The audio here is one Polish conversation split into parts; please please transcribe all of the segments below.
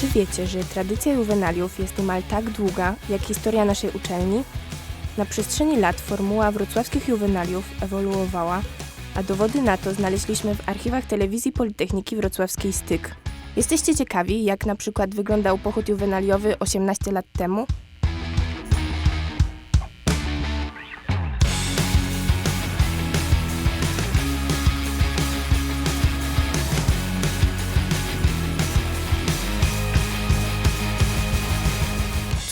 Czy wiecie, że tradycja juwenaliów jest niemal tak długa, jak historia naszej uczelni? Na przestrzeni lat formuła wrocławskich juwenaliów ewoluowała, a dowody na to znaleźliśmy w archiwach telewizji Politechniki Wrocławskiej Styk. Jesteście ciekawi, jak na przykład wyglądał pochód juwenaliowy 18 lat temu?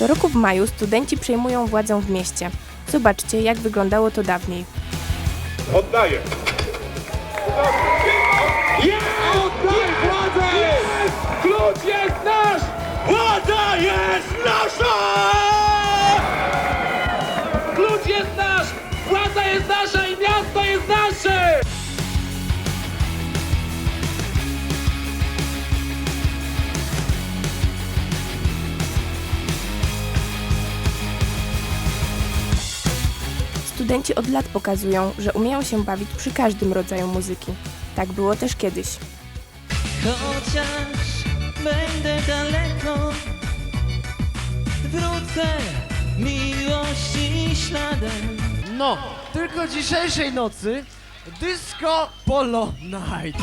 Co roku w maju studenci przejmują władzę w mieście. Zobaczcie, jak wyglądało to dawniej. Oddaję. Oddaj władzę! Klucz jest nasz! Władza jest nasza! Klucz jest nasz! Władza jest nasza Studenci od lat pokazują, że umieją się bawić przy każdym rodzaju muzyki. Tak było też kiedyś. Chociaż będę daleko, wrócę miłości śladem. No, tylko dzisiejszej nocy Disco Polo Night.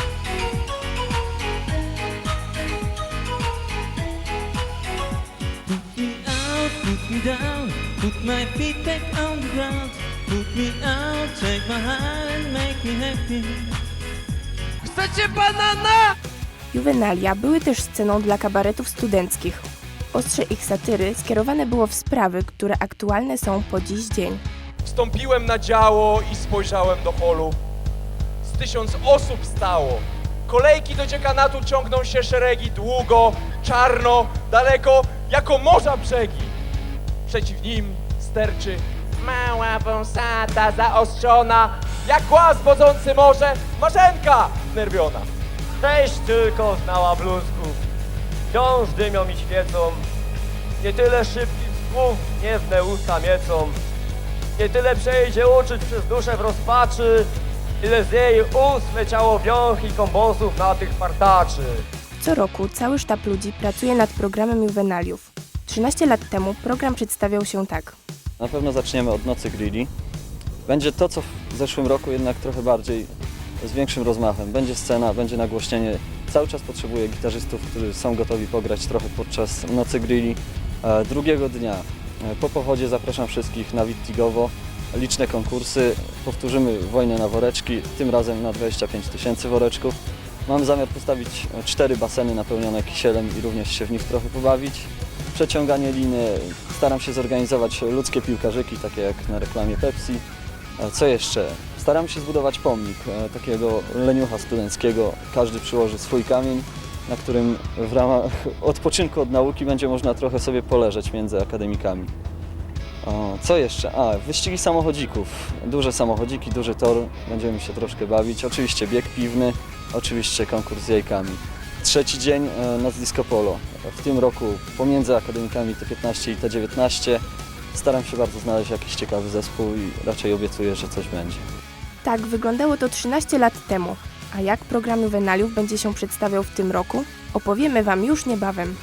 Put me out, put me down, put my feet back on the ground. Put me out, take my hand and make me happy. Chcecie banana? Juwenalia były też sceną dla kabaretów studenckich. Ostrze ich satyry skierowane było w sprawy, które aktualne są po dziś dzień. Wstąpiłem na działo i spojrzałem do holu. Z tysiąc osób stało. Kolejki do dziekanatu ciągną się szeregi długo, czarno, daleko, jako morza brzegi. Przeciw nim sterczy mała wąsata zaostrzona, jak głaz wodzący morze, marzenka nerwiona. Też tylko znała bluzków, wciąż dymią i świecą. Nie tyle szybkich słów niewne usta miecą. Nie tyle przejdzie uczyć przez duszę w rozpaczy, ile z jej ust leciało wiąch i kombosów na tych partaczy. Co roku cały sztab ludzi pracuje nad programem juwenaliów. 13 lat temu program przedstawiał się tak. Na pewno zaczniemy od Nocy Grilli. Będzie to, co w zeszłym roku, jednak trochę bardziej, z większym rozmachem. Będzie scena, będzie nagłośnienie. Cały czas potrzebuję gitarzystów, którzy są gotowi pograć trochę podczas Nocy Grilli. E, Drugiego dnia e, po pochodzie zapraszam wszystkich na Wittigowo. Liczne konkursy. Powtórzymy wojnę na woreczki, tym razem na 25 tysięcy woreczków. Mam zamiar postawić e, cztery baseny napełnione kisielem i również się w nich trochę pobawić. Przeciąganie liny. Staram się zorganizować ludzkie piłkarzyki, takie jak na reklamie Pepsi. Co jeszcze? Staram się zbudować pomnik e, takiego leniucha studenckiego. Każdy przyłoży swój kamień, na którym w ramach odpoczynku od nauki będzie można trochę sobie poleżeć między akademikami. O, co jeszcze? A, wyścigi samochodzików. Duże samochodziki, duży tor. Będziemy się troszkę bawić. Oczywiście bieg piwny, oczywiście konkurs z jajkami trzeci dzień e, nazwisko polo. W tym roku pomiędzy akademikami T15 i T19 staram się bardzo znaleźć jakiś ciekawy zespół i raczej obiecuję, że coś będzie. Tak, wyglądało to 13 lat temu. A jak program Juvenaliów będzie się przedstawiał w tym roku? Opowiemy Wam już niebawem.